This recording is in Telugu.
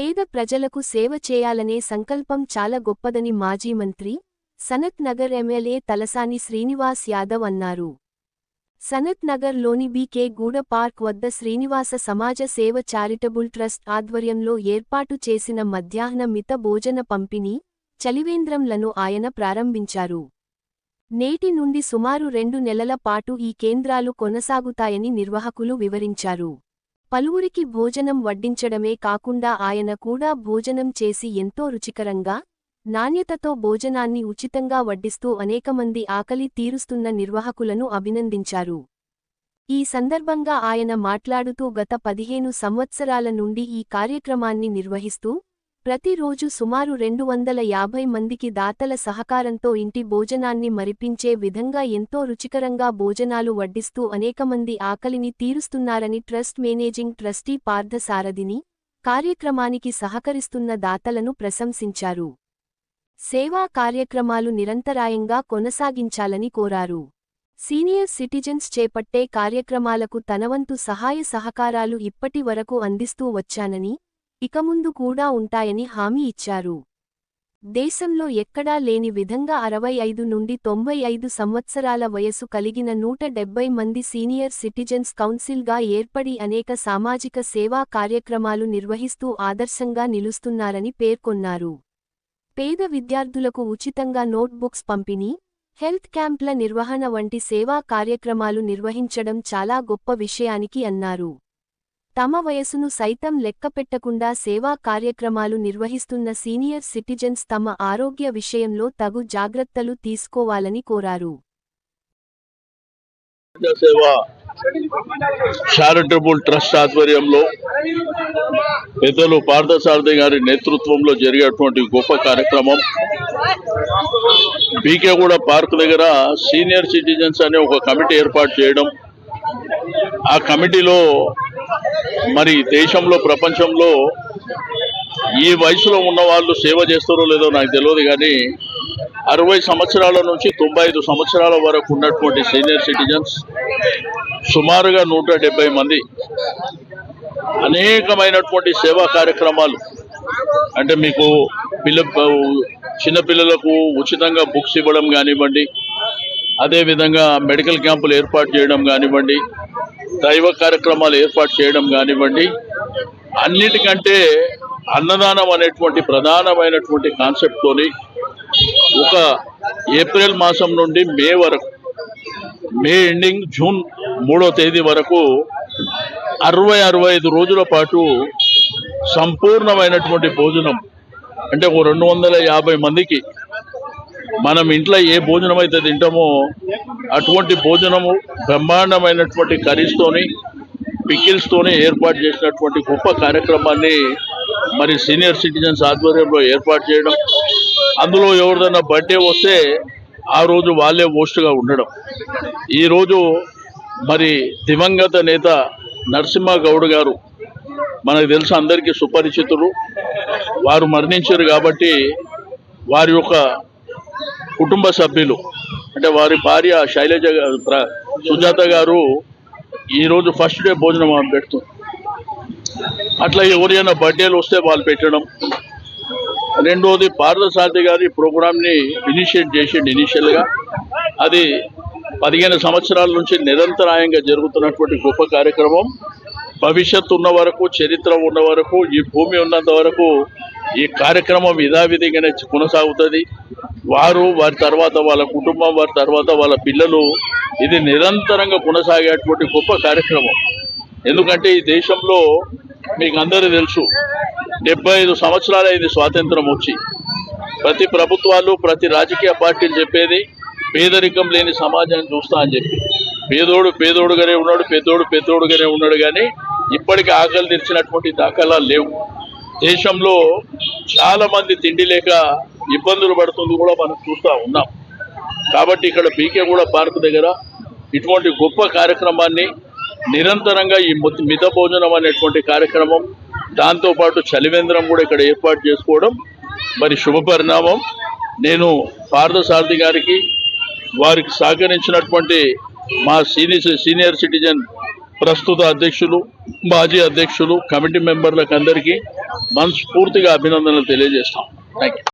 పేద ప్రజలకు సేవ చేయాలనే సంకల్పం చాలా గొప్పదని మాజీ మంత్రి సనత్ నగర్ ఎమ్మెల్యే తలసాని శ్రీనివాస్ యాదవ్ అన్నారు. సనత్ నగర్లోని బీకే గూడ పార్క్ వద్ద శ్రీనివాస సమాజ సేవ చారిటబుల్ ట్రస్ట్ ఆధ్వర్యంలో ఏర్పాటు చేసిన మధ్యాహ్న మిత భోజన పంపిణీ చలివేంద్రంలను ఆయన ప్రారంభించారు. నేటి నుండి సుమారు రెండు నెలల పాటు ఈ కేంద్రాలు కొనసాగుతాయని నిర్వాహకులు వివరించారు. పలువురికి భోజనం వడ్డించడమే కాకుండా ఆయన కూడా భోజనం చేసి ఎంతో రుచికరంగా నాణ్యతతో భోజనాన్ని ఉచితంగా వడ్డిస్తూ అనేకమంది ఆకలి తీరుస్తున్న నిర్వాహకులను అభినందించారు. ఈ సందర్భంగా ఆయన మాట్లాడుతూ గత పదిహేను సంవత్సరాల నుండి ఈ కార్యక్రమాన్ని నిర్వహిస్తూ ప్రతిరోజు సుమారు రెండు వందల యాభై మందికి దాతల సహకారంతో ఇంటి భోజనాన్ని మరిపించే విధంగా ఎంతో రుచికరంగా భోజనాలు వడ్డిస్తూ అనేకమంది ఆకలిని తీరుస్తున్నారని ట్రస్ట్ మేనేజింగ్ ట్రస్టీ పార్థసారథిని కార్యక్రమానికి సహకరిస్తున్న దాతలను ప్రశంసించారు. సేవా కార్యక్రమాలు నిరంతరాయంగా కొనసాగించాలని కోరారు. సీనియర్ సిటిజన్స్ చేపట్టే కార్యక్రమాలకు తనవంతు సహాయ సహకారాలు ఇప్పటి వరకు అందిస్తూ వచ్చానని ఇక ముందు కూడా ఉంటాయని హామీ ఇచ్చారు. దేశంలో ఎక్కడా లేని విధంగా అరవై ఐదు నుండి తొంభై ఐదు సంవత్సరాల వయసు కలిగిన నూట డెబ్బై మంది సీనియర్ సిటిజన్స్ కౌన్సిల్గా ఏర్పడి అనేక సామాజిక సేవా కార్యక్రమాలు నిర్వహిస్తూ ఆదర్శంగా నిలుస్తున్నారని పేర్కొన్నారు. పేద విద్యార్థులకు ఉచితంగా నోట్బుక్స్ పంపిణీ హెల్త్ క్యాంప్ల నిర్వహణ వంటి సేవా కార్యక్రమాలు నిర్వహించడం చాలా గొప్ప విషయానికి అన్నారు. తమ వయసును సైతం లెక్కపెట్టకుండా సేవా కార్యక్రమాలు నిర్వహిస్తున్న సీనియర్ సిటిజన్స్ తమ ఆరోగ్య విషయంలో తగు జాగ్రత్తలు తీసుకోవాలని కోరారు. చారిటబుల్ ట్రస్ట్ ఆధ్వర్యంలో పెద్దలు పార్థసారథి గారి నేతృత్వంలో జరిగేటువంటి గొప్ప కార్యక్రమం. బీకేగూడ పార్క్ దగ్గర సీనియర్ సిటిజన్స్ అనే ఒక కమిటీ ఏర్పాటు చేయడం. ఆ కమిటీలో మరి దేశంలో ప్రపంచంలో ఈ వయసులో ఉన్న వాళ్ళు సేవ చేస్తారో లేదో నాకు తెలియదు కానీ అరవై సంవత్సరాల నుంచి తొంభై ఐదు సంవత్సరాల వరకు ఉన్నటువంటి సీనియర్ సిటిజన్స్ సుమారుగా నూట డెబ్బై మంది అనేకమైనటువంటి సేవా కార్యక్రమాలు అంటే మీకు పిల్ల చిన్నపిల్లలకు ఉచితంగా బుక్స్ ఇవ్వడం కానివ్వండి అదేవిధంగా మెడికల్ క్యాంపులు ఏర్పాటు చేయడం కానివ్వండి దైవ కార్యక్రమాలు ఏర్పాటు చేయడం కానివ్వండి అన్నిటికంటే అన్నదానం అనేటువంటి ప్రధానమైనటువంటి కాన్సెప్ట్తోని ఒక ఏప్రిల్ మాసం నుండి మే వరకు మే ఎండింగ్ జూన్ మూడో తేదీ వరకు అరవై అరవై ఐదు రోజుల పాటు సంపూర్ణమైనటువంటి భోజనం అంటే ఒక రెండు వందల యాభై మందికి మనం ఇంట్లో ఏ భోజనం అయితే తింటామో అటువంటి భోజనము బ్రహ్మాండమైనటువంటి కర్రీస్తోని పికిల్స్తోని ఏర్పాటు చేసినటువంటి గొప్ప కార్యక్రమాన్ని మరి సీనియర్ సిటిజన్స్ ఆధ్వర్యంలో ఏర్పాటు చేయడం అందులో ఎవరిదైనా బర్త్డే వస్తే ఆ రోజు వాళ్ళే హోస్ట్గా ఉండడం. ఈరోజు మరి దివంగత నేత నరసింహ గౌడ్ గారు మనకు తెలుసు అందరికీ సుపరిచితులు. వారు మరణించారు కాబట్టి వారి యొక్క కుటుంబ సభ్యులు అంటే వారి భార్య శైలజ సుజాత గారు ఈరోజు ఫస్ట్ డే భోజనం ఆమె పెడుతుంది. అట్లా ఎవరైనా బర్త్డేలు వస్తే వాళ్ళు పెట్టడం. రెండోది పార్థసారథి గారి ప్రోగ్రామ్ని ఇనిషియేట్ చేసిండు ఇనిషియల్గా అది పదిహేను సంవత్సరాల నుంచి నిరంతరాయంగా జరుగుతున్నటువంటి గొప్ప కార్యక్రమం. భవిష్యత్తు ఉన్న వరకు చరిత్ర ఉన్న వరకు ఈ భూమి ఉన్నంత వరకు ఈ కార్యక్రమం యథావిధిగానే కొనసాగుతుంది. వారు వారి తర్వాత వాళ్ళ కుటుంబం వారి తర్వాత వాళ్ళ పిల్లలు ఇది నిరంతరంగా కొనసాగేటువంటి గొప్ప కార్యక్రమం. ఎందుకంటే ఈ దేశంలో మీకు అందరూ తెలుసు డెబ్బై ఐదు సంవత్సరాలైంది స్వాతంత్రం వచ్చి. ప్రతి ప్రభుత్వాలు ప్రతి రాజకీయ పార్టీలు చెప్పేది పేదరికం లేని సమాజాన్ని చూస్తా అని చెప్పి. పేదోడు పేదోడుగానే ఉన్నాడు పెద్దోడు పెద్దోడుగానే ఉన్నాడు కానీ ఇప్పటికీ ఆకలి తెరిచినటువంటి దాఖలాలు లేవు. దేశంలో చాలా మంది తిండి లేక ఇబ్బందులు పడుతుంది కూడా మనం చూస్తూ ఉన్నాం. కాబట్టి ఇక్కడ పీకే కూడా పార్క్ దగ్గర ఇటువంటి గొప్ప కార్యక్రమాన్ని నిరంతరంగా ఈ మిత భోజనం అనేటువంటి కార్యక్రమం దాంతోపాటు చలివేంద్రం కూడా ఇక్కడ ఏర్పాటు చేసుకోవడం మరి శుభ పరిణామం. నేను పార్థసారథి గారికి వారికి సహకరించినటువంటి మా సీనియర్ సీనియర్ సిటిజన్ ప్రస్తుత అధ్యక్షులు మాజీ అధ్యక్షులు కమిటీ మెంబర్లకు అందరికీ మనస్ఫూర్తిగా అభినందనలు తెలియజేస్తాం. Thank you